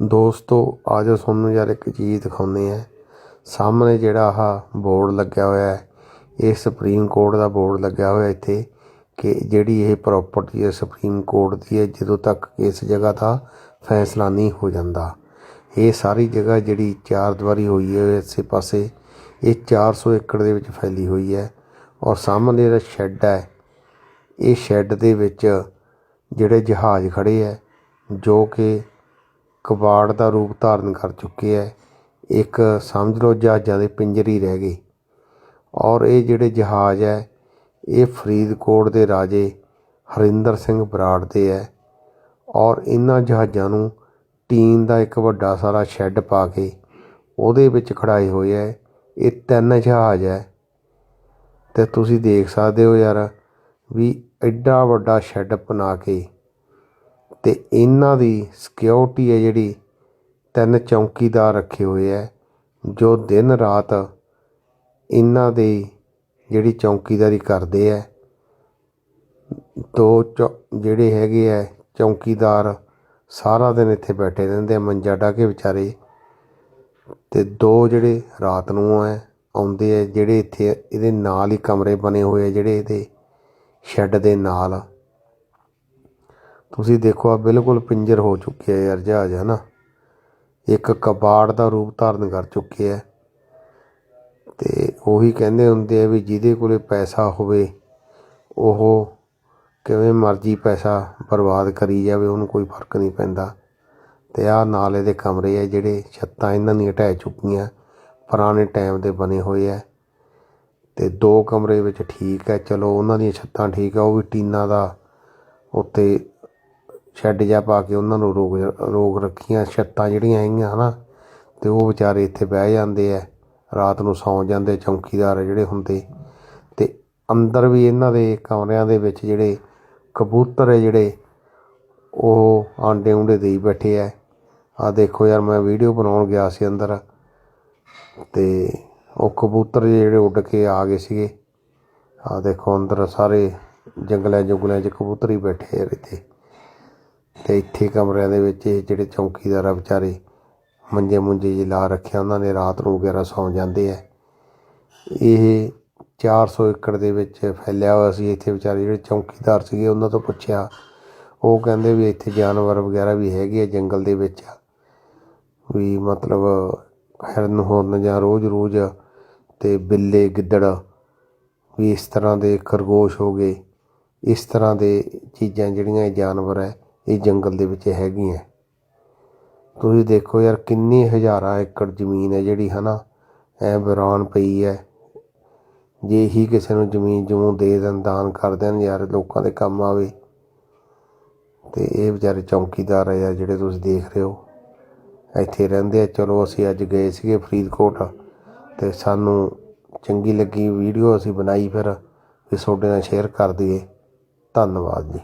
ਦੋਸਤੋ, ਅੱਜ ਤੁਹਾਨੂੰ ਯਾਰ ਇੱਕ ਚੀਜ਼ ਦਿਖਾਉਂਦੇ ਆ ਸਾਹਮਣੇ ਜਿਹੜਾ ਆਹ ਬੋਰਡ ਲੱਗਿਆ ਹੋਇਆ ਹੈ, ਇਹ ਸੁਪਰੀਮ ਕੋਰਟ ਦਾ ਬੋਰਡ ਲੱਗਿਆ ਹੋਇਆ ਇੱਥੇ ਕਿ ਜਿਹੜੀ ਇਹ ਪ੍ਰਾਪਰਟੀ ਹੈ ਸੁਪਰੀਮ ਕੋਰਟ ਦੀ ਹੈ, ਜਦੋਂ ਤੱਕ ਇਸ ਜਗ੍ਹਾ ਦਾ ਫੈਸਲਾ ਨਹੀਂ ਹੋ ਜਾਂਦਾ। ਇਹ ਸਾਰੀ ਜਗ੍ਹਾ ਜਿਹੜੀ ਚਾਰ ਦੀਵਾਰੀ ਹੋਈ ਹੈ, ਇਸੇ ਪਾਸੇ ਇਹ 400 ਏਕੜ ਦੇ ਵਿੱਚ ਫੈਲੀ ਹੋਈ ਹੈ ਔਰ ਸਾਹਮਣੇ ਜਿਹੜਾ ਸ਼ੈੱਡ ਹੈ, ਇਹ ਸ਼ੈੱਡ ਦੇ ਵਿੱਚ ਜਿਹੜੇ ਜਹਾਜ਼ ਖੜੇ ਹੈ, ਜੋ ਕਿ ਕਬਾੜ ਦਾ ਰੂਪ ਧਾਰਨ ਕਰ ਚੁੱਕੇ ਹੈ ਇੱਕ ਸਮਝ ਲਓ ਜਹਾਜ਼ਾਂ ਦੇ ਪਿੰਜਰ ਹੀ ਰਹਿ ਗਏ। ਔਰ ਇਹ ਜਿਹੜੇ ਜਹਾਜ਼ ਹੈ ਇਹ ਫਰੀਦਕੋਟ ਦੇ ਰਾਜੇ ਹਰਿੰਦਰ ਸਿੰਘ ਬਰਾੜ ਦੇ ਹੈ ਔਰ ਇਹਨਾਂ ਜਹਾਜ਼ਾਂ ਨੂੰ ਟੀਨ ਦਾ ਇੱਕ ਵੱਡਾ ਸਾਰਾ ਸ਼ੈੱਡ ਪਾ ਕੇ ਉਹਦੇ ਵਿੱਚ ਖੜਾਏ ਹੋਏ ਹੈ ਇਹ ਤਿੰਨ ਜਹਾਜ਼ ਹੈ ਤੇ ਤੁਸੀਂ ਦੇਖ ਸਕਦੇ ਹੋ ਯਾਰ ਵੀ ਐਡਾ ਵੱਡਾ ਸ਼ੈੱਡ ਬਣਾ ਕੇ ਤੇ ਇਹਨਾਂ ਦੀ ਸਿਕਿਉਰਿਟੀ ਹੈ ਜਿਹੜੀ ਤਿੰਨ ਚੌਕੀਦਾਰ ਰੱਖੇ ਹੋਏ ਹੈ, ਜੋ ਦਿਨ ਰਾਤ ਇਹਨਾਂ ਦੀ ਜਿਹੜੀ ਚੌਕੀਦਾਰੀ ਕਰਦੇ ਹੈ। ਦੋ ਚੌ- ਜਿਹੜੇ ਹੈਗੇ ਹੈ, ਚੌਕੀਦਾਰ ਸਾਰਾ ਦਿਨ ਇੱਥੇ ਬੈਠੇ ਰਹਿੰਦੇ ਆ ਮੰਜਾ ਢਾ ਕੇ ਵਿਚਾਰੇ। ਅਤੇ ਦੋ ਜਿਹੜੇ ਰਾਤ ਨੂੰ ਹੈ, ਆਉਂਦੇ ਹੈ, ਜਿਹੜੇ ਇੱਥੇ ਇਹਦੇ ਨਾਲ ਹੀ ਕਮਰੇ ਬਣੇ ਹੋਏ ਆ ਜਿਹੜੇ ਇਹਦੇ ਸ਼ੈੱਡ ਦੇ ਨਾਲ। ਤੁਸੀਂ ਦੇਖੋ ਆ ਬਿਲਕੁਲ ਪਿੰਜਰ ਹੋ ਚੁੱਕਿਆ ਯਾਰ, ਜਹਾਜ਼ ਹੈ ਨਾ ਇੱਕ ਕਬਾੜ ਦਾ ਰੂਪ ਧਾਰਨ ਕਰ ਚੁੱਕੇ ਹੈ। ਤੇ ਉਹੀ ਕਹਿੰਦੇ ਹੁੰਦੇ ਆ ਵੀ ਜਿਹਦੇ ਕੋਲੇ ਪੈਸਾ ਹੋਵੇ, ਉਹ ਕਿਵੇਂ ਮਰਜ਼ੀ ਪੈਸਾ ਬਰਬਾਦ ਕਰੀ ਜਾਵੇ, ਉਹਨੂੰ ਕੋਈ ਫ਼ਰਕ ਨਹੀਂ ਪੈਂਦਾ। ਤੇ ਆਹ ਨਾਲੇ ਦੇ ਕਮਰੇ ਆ ਜਿਹੜੇ ਛੱਤਾਂ ਇਹਨਾਂ ਦੀਆਂ ਢਹਿ ਚੁੱਕੀਆਂ, ਪੁਰਾਣੇ ਟਾਈਮ ਦੇ ਬਣੇ ਹੋਏ ਆ। ਤੇ ਦੋ ਕਮਰੇ ਵਿੱਚ ਠੀਕ ਹੈ, ਚਲੋ ਉਹਨਾਂ ਦੀਆਂ ਛੱਤਾਂ ਠੀਕ ਆ ਉਹ ਵੀ ਟੀਨਾ ਦਾ ਉੱਤੇ ਸ਼ੈੱਡ ਜਿਹਾ ਪਾ ਕੇ ਉਹਨਾਂ ਨੂੰ ਰੋਕ ਰੋਕ ਰੱਖੀਆਂ, ਛੱਤਾਂ ਜਿਹੜੀਆਂ ਹੈਗੀਆਂ ਹਨਾ ਅਤੇ ਉਹ ਵਿਚਾਰੇ ਇੱਥੇ ਬਹਿ ਜਾਂਦੇ ਹੈ ਰਾਤ ਨੂੰ ਸੌਂ ਜਾਂਦੇ ਚੌਕੀਦਾਰ ਜਿਹੜੇ ਹੁੰਦੇ। ਅਤੇ ਅੰਦਰ ਵੀ ਇਹਨਾਂ ਦੇ ਕਮਰਿਆਂ ਦੇ ਵਿੱਚ ਜਿਹੜੇ ਕਬੂਤਰ ਹੈ ਜਿਹੜੇ, ਉਹ ਆਂਡੇ ਉਂਡੇ ਦੇਈ ਬੈਠੇ ਆ। ਆ ਦੇਖੋ ਯਾਰ, ਮੈਂ ਵੀਡੀਓ ਬਣਾਉਣ ਗਿਆ ਸੀ ਅੰਦਰ, ਤੇ ਉਹ ਕਬੂਤਰ ਜਿਹੜੇ ਉੱਡ ਕੇ ਆ ਗਏ ਸੀਗੇ। ਆ ਦੇਖੋ ਅੰਦਰ ਸਾਰੇ ਜੰਗਲਾਂ ਜੁਗਲਾਂ 'ਚ ਕਬੂਤਰ ਹੀ ਬੈਠੇ ਆ ਇੱਥੇ। ਤੇ ਇੱਥੇ ਕਮਰਿਆਂ ਦੇ ਵਿੱਚ ਇਹ ਜਿਹੜੇ ਚੌਕੀਦਾਰ ਆ ਵਿਚਾਰੇ ਮੰਜੇ ਮੁੰਜੇ ਜੇ ਲਾ ਰੱਖਿਆ ਉਹਨਾਂ ਨੇ ਰਾਤ ਨੂੰ ਵਗੈਰਾ ਸੌਂ ਜਾਂਦੇ ਆ। ਇਹ 400 ਏਕੜ ਦੇ ਵਿੱਚ ਫੈਲਿਆ ਹੋਇਆ ਸੀ। ਇੱਥੇ ਵਿਚਾਰੇ ਜਿਹੜੇ ਚੌਕੀਦਾਰ ਸੀਗੇ, ਉਹਨਾਂ ਤੋਂ ਪੁੱਛਿਆ। ਉਹ ਕਹਿੰਦੇ ਵੀ ਇੱਥੇ ਜਾਨਵਰ ਵਗੈਰਾ ਵੀ ਹੈਗੇ ਆ ਜੰਗਲ ਦੇ ਵਿੱਚ। ਵੀ ਮਤਲਬ ਹਿਰਨ ਹੁਰਨ ਜਾਂ ਰੋਜ਼-ਰੋਜ਼ ਤੇ ਬਿੱਲੇ, ਗਿੱਦੜ ਵੀ ਇਸ ਤਰ੍ਹਾਂ ਦੇ ਖਰਗੋਸ਼ ਹੋ ਗਏ। ਇਸ ਤਰ੍ਹਾਂ ਦੇ ਚੀਜ਼ਾਂ ਜਿਹੜੀਆਂ ਇਹ ਜਾਨਵਰ ਹੈ ਇਹ ਜੰਗਲ ਦੇ ਵਿੱਚ ਹੈਗੀਆਂ। ਤੁਸੀਂ ਦੇਖੋ ਯਾਰ, ਕਿੰਨੀ ਹਜ਼ਾਰਾਂ ਏਕੜ ਜ਼ਮੀਨ ਹੈ ਜਿਹੜੀ ਹਨਾ, ਐ ਵੀਰਾਨ ਪਈ ਹੈ। ਜੇ ਹੀ ਕਿਸੇ ਨੂੰ ਜ਼ਮੀਨ ਜਮੂਨ ਦੇ ਦੇਣ, ਦਾਨ ਕਰ ਦੇਣ ਯਾਰ, ਲੋਕਾਂ ਦੇ ਕੰਮ ਆਵੇ। ਤੇ ਇਹ ਵਿਚਾਰੇ ਚੌਕੀਦਾਰ ਆ ਜਿਹੜੇ ਤੁਸੀਂ ਦੇਖ ਰਹੇ ਹੋ। ਇੱਥੇ ਰਹਿੰਦੇ ਆ। ਚਲੋ, ਅਸੀਂ ਅੱਜ ਗਏ ਸੀਗੇ ਫਰੀਦਕੋਟ ਤੇ ਸਾਨੂੰ ਚੰਗੀ ਲੱਗੀ ਵੀਡੀਓ ਅਸੀਂ ਬਣਾਈ ਫਿਰ, ਵੀ ਤੁਹਾਡੇ ਨਾਲ ਸ਼ੇਅਰ ਕਰ ਦਈਏ। ਧੰਨਵਾਦ ਜੀ।